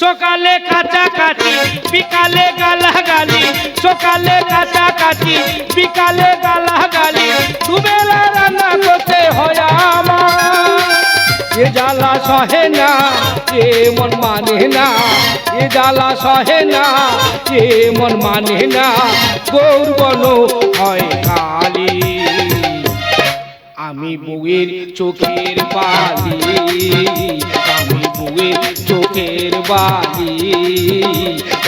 সকালে কাছাকাছি, বিকালে গালাগালি, সকালে কাছাকাছি, বিকালে গালাগালি, দুবেলা রান্না করতে হয় আমার। এ জ্বালা সহে না, এ মন মানে না, এ জ্বালা সহে না, এ মন মানে না, গৌর বন হয় কালী আমি বউয়ের চোখের আমি বউয়ের চোখের বালি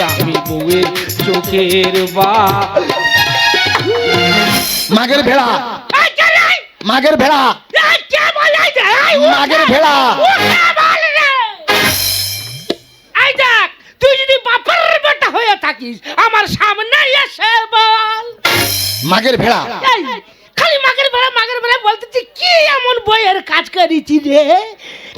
আমি বউয়ের চোখের বালি। মাগের ভেড়া। মাগের ভেড়া। মাগের ভেড়া। তুই যদি বাপের বেটা হয়ে থাকিস আমার সামনে এসে বল। মাগের ভেড়া। এই, খালি মাগের ভেড়া মাগের ভেড়া বলতেছি কি এমন বইয়ের কাজ করেছি রে?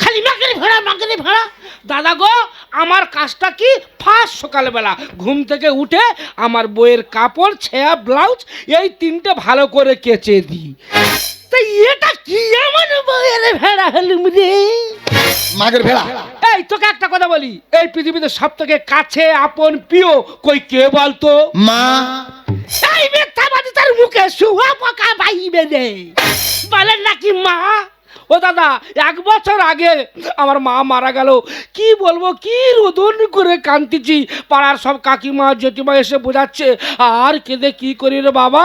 খালি মাগের ভেড়া মাগের ভেড়া দাদা গো আমার কাজটা কি? ফার্স্ট সকালবেলা। ঘুম থেকে উঠে আমার বইয়ের কাপড় ছেয়া ব্লাউজ এই তিনটে ভালো করে কেচে দিই। তাই এটা কি এমন বইয়ের ভেড়া হলুম রে? মাগের ভেড়া। এই তোকে একটা কথা বলি। এই পৃথিবীতে সব থেকে কাছে আপন প্রিয় কই কে বলতো? মা। এই মিথ্যাবাদী তার মুখে শুয়া পোকা বাইবে রে বলেন নাকি মা? ও দাদা এক বছর আগে আমার মা মারা গেল। কি বলব কি রোদন করে কান্দিছি পাড়ার সব কাকিমা জেঠিমা এসে বোঝাচ্ছে আর কেঁদে কি করি রে বাবা?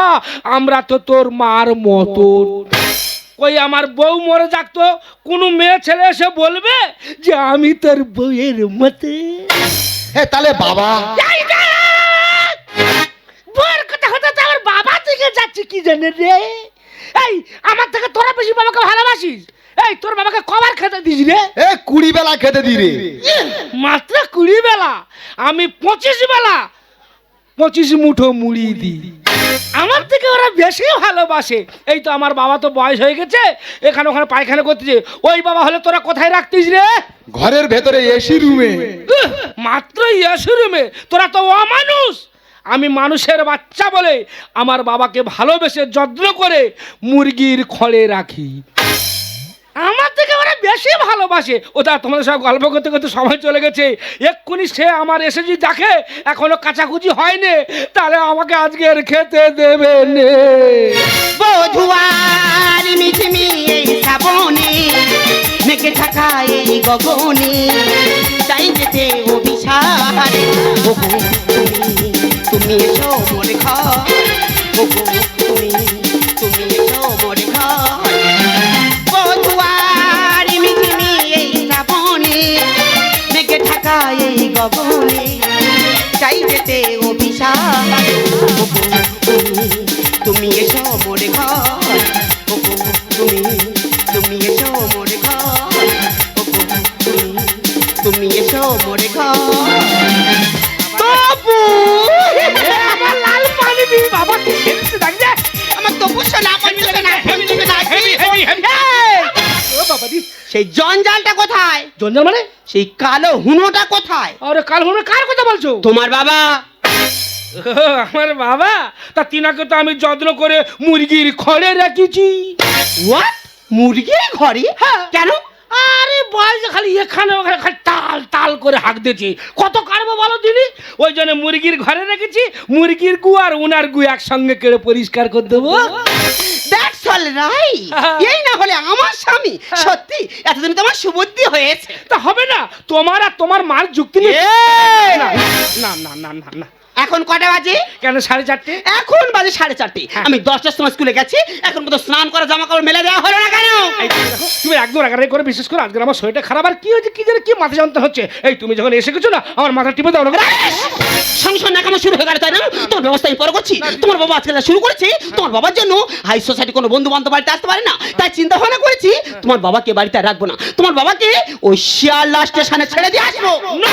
আমরা তো তোর মার মতন। কই আমার বউ মরে যাকতো কোনো মেয়ে ছেলে এসে বলবে যে আমি তোর বউয়ের মতে হে তাহলে বাবা এই দেখ! কি জানে রে? এই আমার থেকে তোরা বেশি বাবাকে ভালোবাসিস? এই তোর বাবাকে কবার খেতে দিস রে? এ কুড়ি বেলা খেতে দি রে। মাত্র কুড়ি বেলা? আমি পঁচিশ বেলা। পঁচিশ মুঠো মুড়ি দিই। আমার থেকে ওরা বেশি ভালোবাসে। এই তো আমার বাবা তো বয়স হয়ে গেছে। এখানে ওখানে পায়খানা করতেছে। ওই বাবা হলে তোরা কোথায় রাখতিস রে? ঘরের ভেতরে এসি রুমে মাত্র রুমে তোরা তো অমানুষ। আমি মানুষের বাচ্চা বলে আমার বাবাকে ভালোবেসে যত্ন করে মুরগির খড়ে রাখি। আমার থেকে ওরা বেশি ভালোবাসে। ওটা তোমাদের সব গল্প করতে করতে সময় চলে গেছে। এক্ষুনি সে আমার এসে যদি দেখে এখনও কাচাকুচি হয়নি। তাহলে আমাকে আজকের খেতে দেবে গগনে, চাই যেতে তুমি এসো মোর ঘর তুমি তুমি এসো মোর ঘর বধুয়ার মিঝিমি এই শ্রাবণে মেঘে থাকা এই গগনে। চাই যেতে অভিসারে সেই জঞ্জালটা কোথায়? জঞ্জাল মানে? সেই কালো হুনোটা কোথায়? আরে কালো হলো কার কথা বলছো? তোমার বাবা। আমার বাবা? তা তিনাকে তো আমি যত্ন করে মুরগির খড়ে রেখেছি। হোয়াট মুরগির ঘরে হ্যাঁ। কেন? আরে বয়স খালি এখানে ওখানে খালি তাল তাল করে হাঁক দিয়েছে। কত কারবো বলো দিনি ওই জন্য মুরগির ঘরে রেখেছি মুরগির গু আর উনার গু একসঙ্গে কেড়ে পরিষ্কার করে দেবো। দ্যাটস অল রাইট হ্যাঁ। এই না হলে আমার স্বামী সত্যি এতদিন তোমার সুবুদ্ধি হয়েছে। তা হবে না। তোমার আর তোমার মার যুক্তি না না না না না না। এখন কটা বাজে? কেন সাড়ে চারটে? এখন বাজে সাড়ে চারটে। হ্যাঁ। আমি দশটার সময় স্কুলে গেছি এখন স্নান করা জামা কাপড় মেলে দেওয়া হলো না কেন? তুমি একদম রাগারাগি করে বিশেষ করে আজকে আমার শরীরটা খারাপ আর কি হয়েছে কি জানি কি মাথা যন্ত্রণা হচ্ছে? এই তুমি যখন এসে গেছো না আমার মাথা টিপে দাও না সংসার নাকামা শুরু হয়ে গেল তাই না? তোমার ব্যবস্থা আমি পরে করছি। তোমার বাবা আজকে শুরু করেছে। তোমার বাবার জন্য হাই সোসাইটি কোনো বন্ধু বান্ধব বাড়িতে আসতে পারে না। তাই চিন্তা ভাবনা করেছি তোমার বাবাকে বাড়িতে রাখব না। তোমার বাবাকে ওই শিয়ালদা স্টেশনে ছেড়ে দিয়ে আসব। না!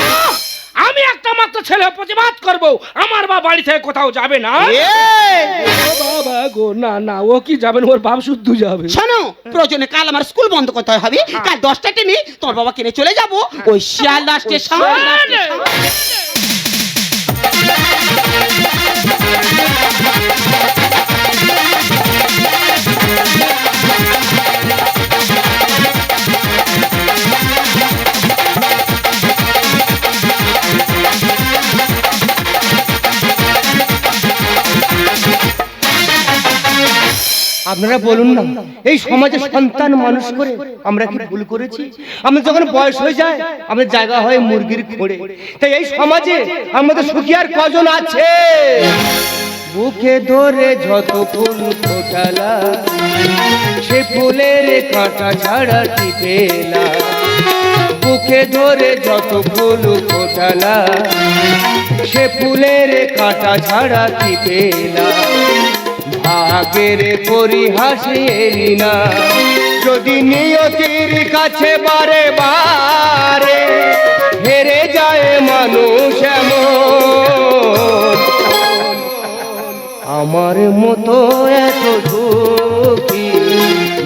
আমি একটা মাত্র ছেলে প্রতিবাদ করব। আমার বাবা বাড়ি থেকে কোথাও যাবে না। বাবা গো না না ও কি যাবেন ওর বাপ শুদ্ধ যাবে। শোনো প্রয়োজনে কাল আমার স্কুল বন্ধ করতে হবে। কাল দশটা টেনে তোর বাবা কিনে চলে যাব। ওই শিয়াল লাস্টে স্টেশন আপনারা বলুন না, এই সমাজে সন্তান মানুষ করে আমরা কি ভুল করেছি? আমরা যখন বয়স হয়ে যায়, আমাদের জায়গা হয় মুরগির খোঁড়ে। তাই এই সমাজে আমাদের সুখী আর কজন আছে? বুকে ধরে যত ফুল ফোটালা, সে ফুলের কাঁটা ছাড়া টিপেলা বুকে ধরে যত ফুল ফোটালা, সে ফুলের কাঁটা ছাড়া টিপেলা ভাগের পরিহাসে না। যদি নিয়তির কাছে বারে বারে হেরে যায় মানুষ আমার মতো এত দুঃখী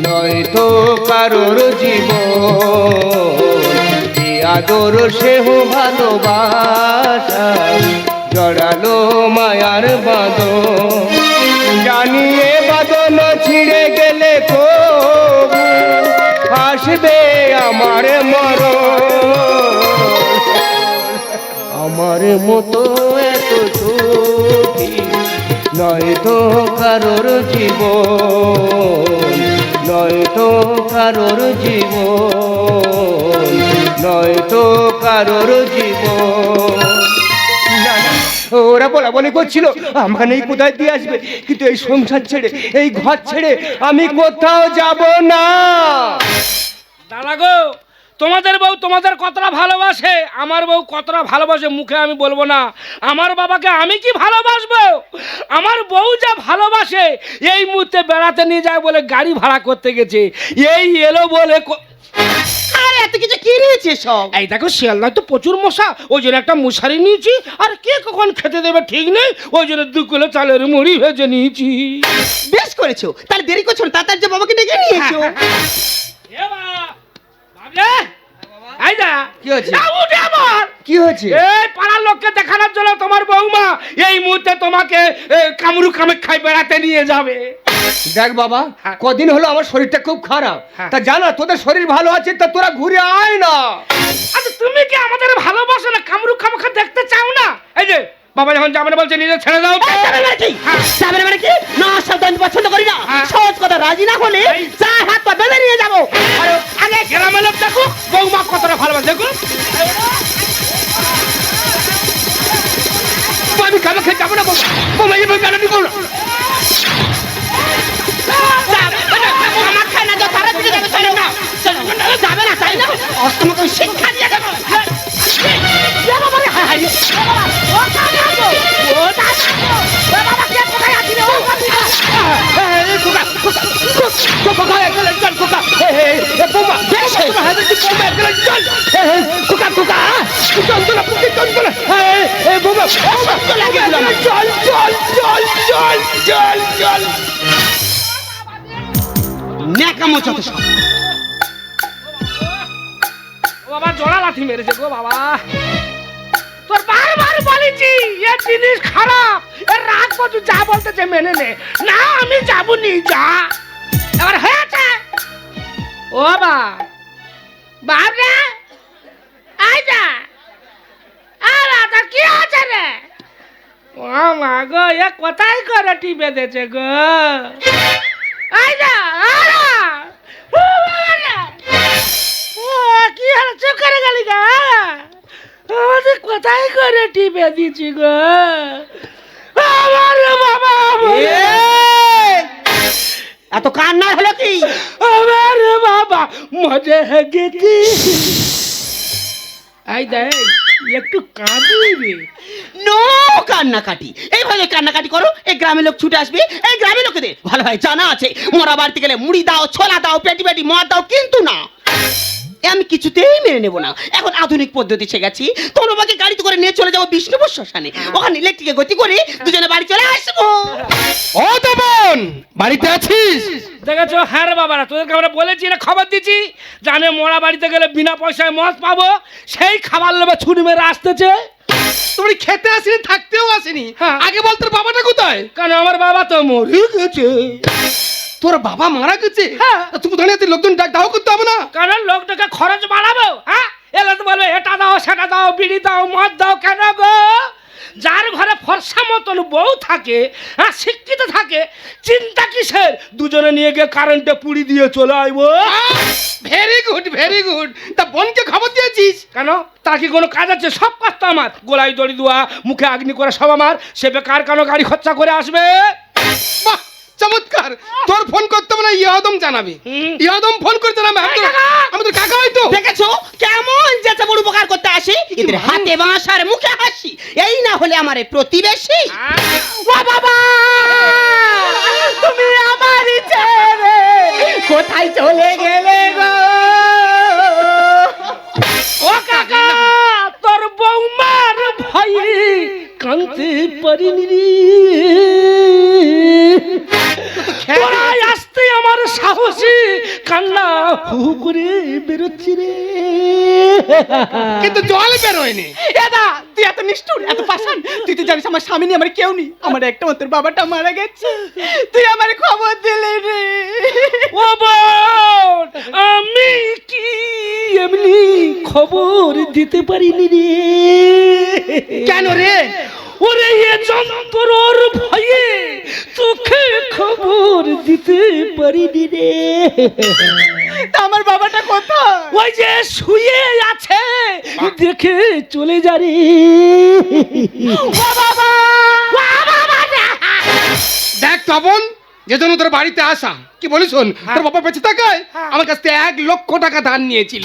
নয় তো কারোর জীবন। আদর সেহ ভালোবাসা, জড়ালো মায়ার বাঁধন। জানিয়ে বাদন ছিঁড়ে গেলে তো আসবে আমার মরণ। আমার মতো এত নয় তো কারোর জীবন, নয় তো কারোর জীবন, নয় তো কারোর জীবন। ওরা বলা বলে করছিল আমাকে নেই, কোথায় দিয়ে আসবে? কিন্তু এই সংসার ছেড়ে, এই ঘর ছেড়ে আমি কোথাও যাব না। দাদা গো, তোমাদের বউ তোমাদের কতটা ভালোবাসে? আমার বউ কতটা ভালোবাসে মুখে আমি বলব না। আমার বাবাকে আমি কি ভালোবাসবো? আমার বউ যা ভালোবাসে, এই মুহূর্তে বেড়াতে নিয়ে যায় বলে গাড়ি ভাড়া করতে গেছে। এই এলো বলে আরে এত কিছু কি রয়েছে সব? এই দেখো শিয়ালদায় তো প্রচুর মশা। ওই জন্য একটা মশারি নিয়েছি। আর কে কখন খেতে দেবে ঠিক নেই। ওই জন্য দু কিলো চালের মুড়ি ভেজে নিয়েছি। বেশ করেছ। তাহলে দেরি করছ না তাড়াতাড়ি যে বাবাকে ডেকে নিয়েছো। কি হয়েছে? কি হয়েছে? এই পাড়ার লোককে দেখানোর জন্য তোমার বৌমা এই মুহূর্তে তোমাকে কামরু কামাখ্যায় বেড়াতে নিয়ে যাবে। দেখ বাবা হ্যাঁ। কদিন হলো আমার শরীরটা খুব খারাপ। হ্যাঁ। তা জানা তোদের শরীর ভালো আছে তা তোরা ঘুরে আয় না। আচ্ছা তুমি কি আমাদের ভালোবাসো না? কামরু কামাখ্যা দেখতে চাও না? এই যে বাবা যখন যাবে না বলছে নিজে ছেড়ে দাও যাবে মানে কি যাবে মানে কি? না সব আমি পছন্দ করি না। হ্যাঁ। সহজ কথা রাজি না হলে চা হাত পা বেঁধে নিয়ে যাব। আরে, আগে গ্রামের লোক দেখো বৌমা কতটা ভালোবাসে দেখো। আমি কামাখ্যা যাব না বৌমা। বৌমা এই বৌমা আমি করো যাবে না তাই না অষ্টমকে শিক্ষা দিয়ে দেবো হায় হায়। ন্যাকামো যত সব। ও বাবা, জোড়া লাথি মেরেছে গো বাবা। তোর বারবার বলেছি, এ জিনিস খারাপ এর রাগ কত যা বলতেছে মেনে নে। না, আমি যাব নি যা। এবার হয়েছে। ও বা, বাবরে আই যা। আর আটা কি আছে রে? ও মা গো, এ কোথায় করে টিপে দিয়েছে গো? কি হলো চুপ করে গেলি গা আমাদের কোথায় করে টিপে দিচ্ছি গো? আমার বাবা! এত কান্না হলো কি? আমার বাবা মজা গেছি। আই দেখ একটু কাঁদি নো কান্নাকাটি। এইভাবে কান্নাকাটি করো, এই গ্রামের লোক ছুটে আসবে, এই গ্রামের লোকেদের ভালো ভাই জানা আছে। ওরা বাড়িতে গেলে মুড়ি দাও, ছোলা দাও, পেটি পেটি, মদ দাও, কিন্তু না। আমি কিছুতেই মেনে নেব না। এখন আধুনিক পদ্ধতি শিখে গেছি তোর বাবাকে গাড়িতে করে নিয়ে চলে যাব বিষ্ণুপুর শ্মশানে। ওখানে ইলেকট্রিকে গতি করে দুজনে বাড়ি চলে আসব। ও তো বোন বাড়িতে আছিস? দেখেছ? হ্যাঁ রে বাবারা তোদেরকে আমরা বলেছি না খবর দিচ্ছি। আমি মরা বাড়িতে গেলে বিনা পয়সায় মদ পাবো। সেই খাবার নেবে ছুরি মেরে আসতেছে। তুমি খেতে আসিনি থাকতেও আসিনি। হ্যাঁ। আগে বল তোর বাবাটা কোথায়? কারণ আমার বাবা তো মরে গেছে। তোর বাবা মারা গেছে? হ্যাঁ। তুমি ধরে লোকজন ডাক দাও করতে হবে না? কারণ লোকটাকে খরচ বাড়াবো হ্যাঁ? এলে তো বলবে এটা দাও সেটা দাও বিড়ি দাও মদ দাও কেন গো? যার ঘরে ফর্সা মতন বউ থাকে হ্যাঁ শিক্ষিত থাকে চিন্তা কিসের? দুজনে নিয়ে গিয়ে কারেন্টে পুড়ি দিয়ে চলে আইবো। ভেরি গুড ভেরি গুড তা বোনকে খবর দিয়েছিস? কেন? তার কি কোনো কাজ আছে? সব কাজ তো আমার। গোলায় দড়ি দেওয়া মুখে আগ্নি করা সব আমার। সে বেকার কেন গাড়ি খরচা করে আসবে? বাহ! চমৎকার। তোর ফোন করতে হবে না ইহাদম জানাবে। হুম। ইহাদম ফোন করে জানাবে। আমি তোর- কাকা! হয়তো দেখেছ? কেমন যেতে বড় উপকার করতে আসি? এদের হাতে বাঁশ আর মুখে হাসি। এই না হলে আমার প্রতিবেশী। ও বাবা! তুমি আমারই ছেড়ে কোথায় চলে গেলে গো? ও কাকা! তোর বৌমার ভাই কানতে পারিনি কিন্তু জল বেরোয়নি দাদা তুই এত নিষ্ঠুর এত পাষাণ। তুই তো জানিস আমার স্বামী নেই আমার কেউ নেই। আমার একটা মাত্র বাবাটা মারা গেছে। তুই আমার খবর দিলে রে। ও বোন আমি কি এমনি খবর দিতে পারিনি রে? কেন রে? ওরে এ যন্ত্রর ভয়ে তোকে খবর দিতে পারিনি রে। তা বাবাটা কোথায়? ওই যে শুয়ে আছে। দেখে চলে যা রে বাবা। দেখ তপন যে জন্য তোর বাড়িতে আসা কি বলিস শোন? তোর বাবা বেঁচে থাকায় আমার কাছ থেকে এক লক্ষ টাকা ধার নিয়েছিল।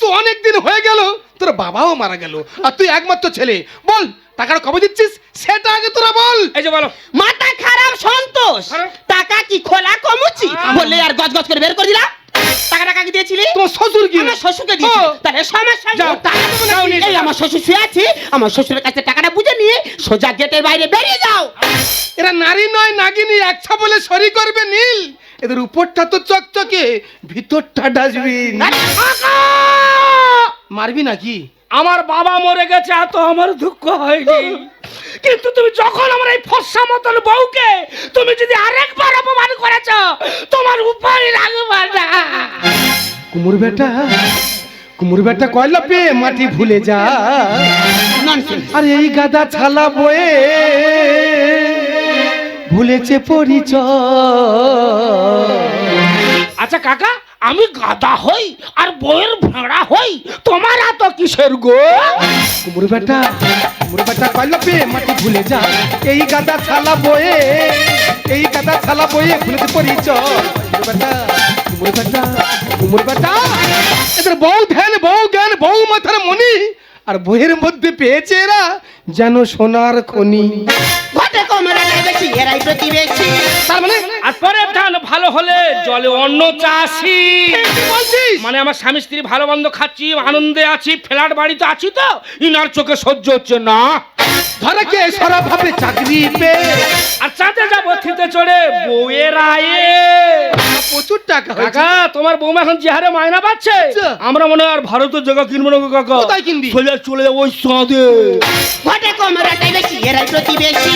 তো অনেক দিন হয়ে গেল তোর বাবাও মারা গেল আর তুই একমাত্র ছেলে। বল টাকাটা কবে দিচ্ছিস? সেটা আগে তোরা বল। এই যে বলো। মাথা খারাপ সন্তোষ। টাকা কি খোলা কমুচি? বলে আর গজ গজ করে বের করে দিলাম। টাকা টাকা কি দিয়েছিলি? তোমার শ্বশুর কি আমার শ্বশুরকে দিয়েছি তাহলে সমস্যা যাও। টাকা দেবো না। এই আমার শ্বশুর শুয়ে আছে। আমার শ্বশুরের কাছে টাকাটা বুঝে নিয়ে সোজা গেটের বাইরে বেরিয়ে যাও। এরা নারী নয় নাগিনী। বলে সরি করবে নীল। এদের উপরটা তো চকচকে ভিতরটা ডাস্টবিন। মারবি নাকি? আমার বাবা মরে গেছে এত আমার দুঃখ হয়নি। কিন্তু তুমি যখন আমার এই ফর্সা মতন বউকে তুমি যদি আরেকবার কুমুর বেটা কুমুর বেটা কয়লা পে মাটি ভুলে যা। আর এই গাদা ছালা বয়ে ভুলেছে পরিচয়। আচ্ছা কাকা আমি গাদা হই আর বইয়ের ভাড়া হই তোমার এত কিসের গো? কুমুর বেটা কুমুর বেটা কয়লা পে মাটি ভুলে যা। এই গাদা ছালা বয়ে এই গাদা ছালা বয়ে ভুলেছে পরিচয়। কুমুর বেটা কুমুর বউ ধ্যান আর বইয়ের মধ্যে পেয়েছে এরা যেন সোনার খনি। ঘটে কমরা বেশি এরাই প্রতিবেশী। তার মানে? আর পরের ধান ভালো হলে জলে অন্য চাষি। বলছিস? মানে আমার স্বামী স্ত্রী ভালো মন্দ খাচ্ছি আনন্দে আছি ফ্ল্যাট বাড়িতে আছি তো ইনার চোখে সহ্য হচ্ছে না। ধরে কে সারা ভাবে চাকরি পেয়ে? আর চাঁদে যাব থিতে চড়ে বউয়ের আয়ে। প্রচুর টাকা কাকা তোমার বৌমা এখন যে হারে মায়না পাচ্ছে? আচ্ছা। আমরা মনে হয় আর ভারতের জায়গা কিনবো না গো কাকা। কোথায় কিনবি? চলে যাব ওই চাঁদে। ঘটে কমরা বেশি এরাই প্রতিবেশী।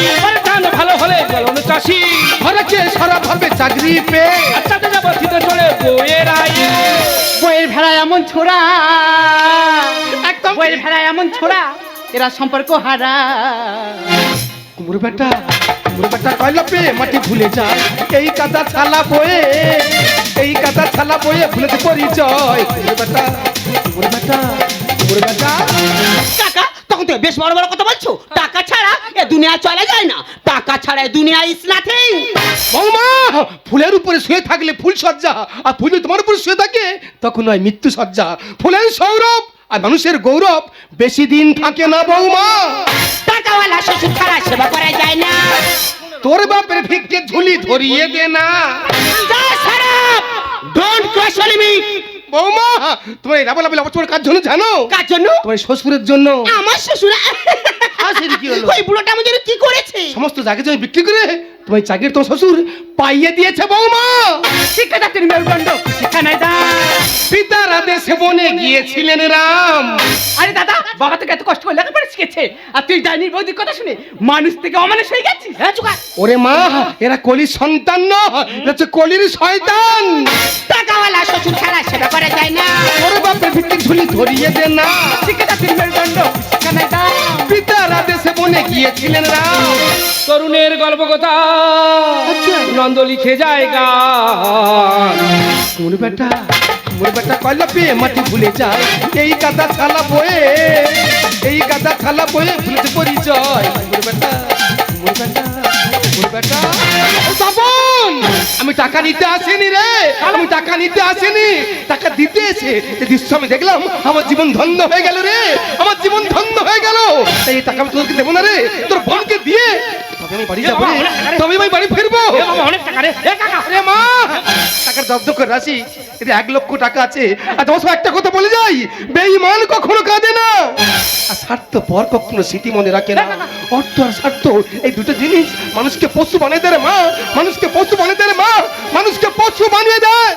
চাষি। কে সারা ভাবে চাকরি পেয়ে আর চাঁদে যাব থিতে চড়ে বউয়ের আয়ে। বইয়ের ভেড়া এমন ছোড়া। একদম। বইয়ের ভেড়া এমন ছোড়া এরা সম্পর্ক হারা। কুমুর বেটা কুমুর বেটা কয়লা পে মাটি ভুলে যায় এই কাদা ছালা বয়ে এই কাদা ছালা বয়ে ভুলেছে পরিচয়। কুমুর বেটা কুমুর বেটা কুমুর বেটা। টাকা তখন তুমি বেশ বড় বড় কথা বলছো? টাকা ছাড়া এ দুনিয়া চলে যায় না। টাকা ছাড়া এ দুনিয়া ইজ নাথিং বৌমা ফুলের উপরে শুয়ে থাকলে ফুল সজ্জা। আর ফুল তোমার উপরে শুয়ে থাকে তখন হয় মৃত্যু সজ্জা। ফুলের সৌরভ আর মানুষের গৌরব বেশি দিন থাকে না বৌমা। টাকাওয়ালা শ্বশুর ছাড়া সেবা করা যায় না। তোর বাপের ভিক্ষে ঝুলি ধরিয়ে দে না। ডোন্ট কোয়েশ্চন মি বৌমা তোমার এই লাভালাভি তোমার কাজ জন্য জানো? কার জন্য? তোমার শ্বশুরের জন্য। আমার শ্বশুর কি হলো? ওই বুড়োটা আমাদের কি করেছে? সমস্ত জায়গা জমি বিক্রি করে তোমার চাকরির তোমার শ্বশুর পাইয়ে দিয়েছে বৌমা। শিক্ষা জাতির মেরুদণ্ড শিক্ষা নাই দা পিতার দেশে বনে গিয়েছিলেন রাম। আরে দাদা বাবা থেকে এত কষ্ট করে লেখাপড়া শিখেছে আর তুই ডাইনির বৌদির কথা শুনে মানুষ থেকে অমানুষ হয়ে গেছিস হ্যাঁ চুকা? ওরে মা এরা কলির সন্তান নয় এরা হচ্ছে কলির শয়তান। টাকাওয়ালা শ্বশুর ছাড়া সেবা করা যায় না। ওর বাপের ভিত্তি ঝুলি ধরিয়ে দে না। শিক্ষা জাতির মেরুদণ্ড শিক্ষা নাই দা বনে গিয়েছিলেন রাম। তরুণের গল্প কথা। নন্দ লিখে যায় গান কোন বেটা মোর বেটা কয়লা পেয়ে মাটি ভুলে যায়। এই গাদা ছালা বয়ে এই গাদা ছালা বয়ে ভুলেছে পরিচয় মোর বেটা মোর বেটা মোর বেটা। আমি টাকা নিতে আসিনি রে আমি টাকা নিতে আসিনি। টাকা দিতে এসে এই দৃশ্য আমি দেখলাম আমার জীবন ধন্য হয়ে গেল রে। আমার জীবন তাই এই টাকা আমি দেবো না রে? তোর বোনকে দিয়ে তবে আমি বাড়ি যাব রে। তবে আমি বাড়ি ফিরবো। অনেক টাকা রে। এ কাকা। আরে মা টাকার দগ্ধ করে রাশি এতে এক লক্ষ টাকা আছে। আর তোমার একটা কথা বলে যাই। বেঈমান কখনো কাঁদে না। আর স্বার্থ পর কখনো স্মৃতি মনে রাখে না। অর্থ আর স্বার্থ এই দুটো জিনিস মানুষকে পশু বানিয়ে দেয় মা। মানুষকে পশু বানিয়ে দেয় রে মা। মানুষকে পশু বানিয়ে দেয়।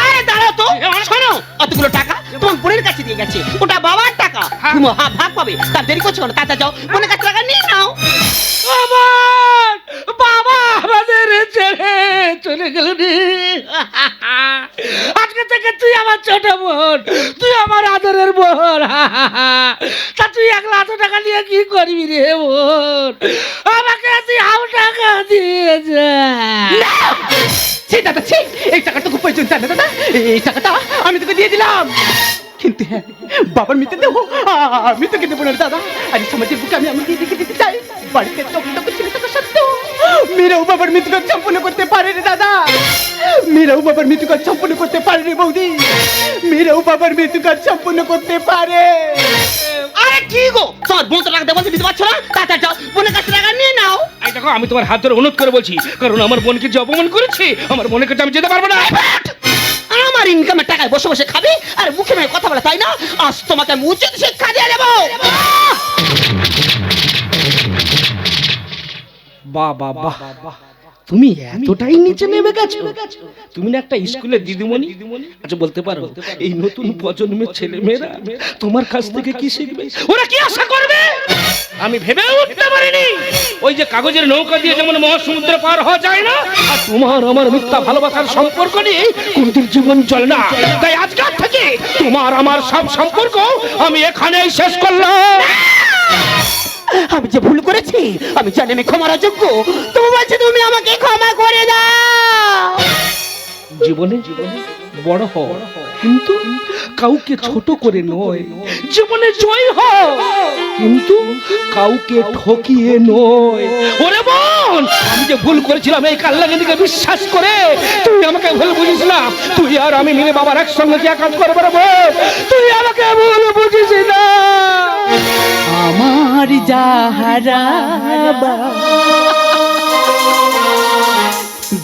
আরে দাঁড়াও তো শোনো অতগুলো টাকা তোমার বোনের কাছে দিয়ে গেছে ওটা বাবার টাকা। তুমি হাফ ভাগ পাবে তার দেরি করছ কেন? তাতে যাও বোনের কাছে টাকা নিয়ে নাও। আমার বাবা আমাদের ছেড়ে চলে গেল রে। আজকে থেকে তুই আমার ছোট বোন তুই আমার আদরের বোন। তা তুই একলা এত টাকা নিয়ে কি করবি রে বোন? আমাকে তুই হাও টাকা দিয়ে যা। ছি দাদা ছি। এই টাকাটা খুব প্রয়োজন তাই না দাদা, এই টাকাটা আমি তোকে দিয়ে দিলাম। কিন্তু হ্যাঁ বাবার মৃত্যু দেবো আমি তোকে দেবো না দাদা। আর সমাজের বুকে আমি আমি দিয়ে দিকে দিতে চাই। বাড়িতে চকচক ছিল থাকা সত্ত্বেও বাবার করতে পারে রে দাদা। মেয়েরাও বাবার মৃত্যু কাজ সম্পূর্ণ করতে পারে রে বৌদি। মেয়েরাও বাবার মৃত্যু কাজ সম্পূর্ণ করতে পারে। আরে কি গো? তোমার বোন তো দেবো দিতে পারছ না? তাড়াতাড়ি যাও, বোনের কাছে আমি তোমার হাত ধরে অনুরোধ করে বলছি কারণ আমার বোনকে যে অপমান করেছি আমার বোনের কাছে আমি যেতে পারব না। আমার ইনকামের টাকায় বসে বসে খাবে আর মুখে মেয়ে কথা বলে তাই না? আজ তোমাকে আমি উচিত শিক্ষা দিয়ে দেবো। বাহ বাহ বাহ। তুমি এতটাই নিচে নেমে গেছো? তুমি না একটা স্কুলের দিদিমণি? আচ্ছা বলতে পারো এই নতুন প্রজন্মের ছেলে মেয়েরা তোমার কাছ থেকে কি শিখবে? ওরা কি আশা করবে? আমি ভেবে উঠতে পারিনি। ওই যে কাগজের নৌকা দিয়ে যেমন মহাসমুদ্র পার হওয়া যায় না আর তোমার আমার মিথ্যা ভালোবাসার সম্পর্ক নিয়ে কোনদিন জীবন চলে না। তাই আজকাল থেকে তোমার আমার সব সম্পর্ক আমি এখানেই শেষ করলাম। আমি যে ভুল করেছি, আমি জানি আমি ক্ষমার যোগ্য। তুমি বলছো, তুমি আমাকে ক্ষমা করে দাও। জীবনে জীবনে বড় হও, কিন্তু কাউকে ছোট করে নয়। জীবনে জয় হও, কিন্তু কাউকে ঠকিয়ে নয়। ওরে বোন, আমি যে ভুল করেছিলাম, এই কাল্লাকে দিকে বিশ্বাস করে, তুই আমাকে ভুল বুঝিসলাম তুই আর আমি মিলে বাবার একসঙ্গে কি কাজ করব তুই আমাকে ভুল বুঝিস না। আমার যাহারা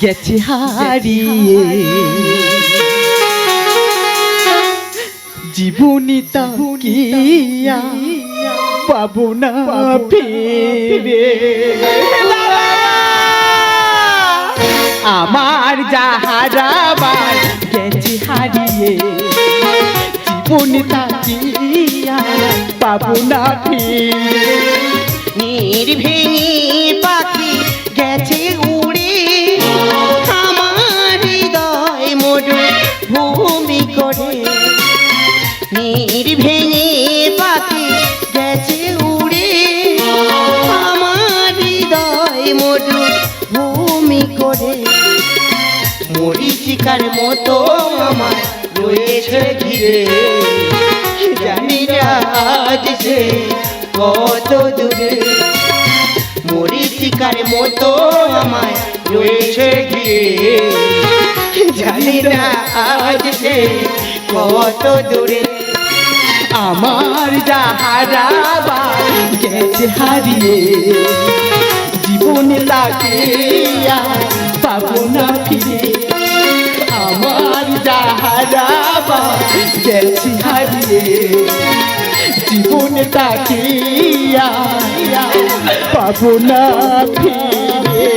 গেছে হারিয়ে। জীবনী তাকিয়া পাবো না ফিরে। আমার যাহারা গেছে হারিয়ে। জীবনী তাকিয়া পাবো না পাখি গেছে উড়ে। আমার হৃদয় মোড় ভূমি করে। নির্ভেঙে পাখি গেছে উড়ে। আমার হৃদয় মোড় ভূমি করে। মরিচিকার মতো আমার রয়েছে ঘিরে। আজ সে কত দূরে। মরিচিকার মতো আমায় রয়েছে ঘিরে জানি না আজ সে কত দূরে। আমার যাহারা গেছে হারিয়ে, জীবনে তাকে পাবো না ফিরে। আমার যাহারা গেছে হারিয়ে জীবন তাকিয়া পাবো না ফিরে।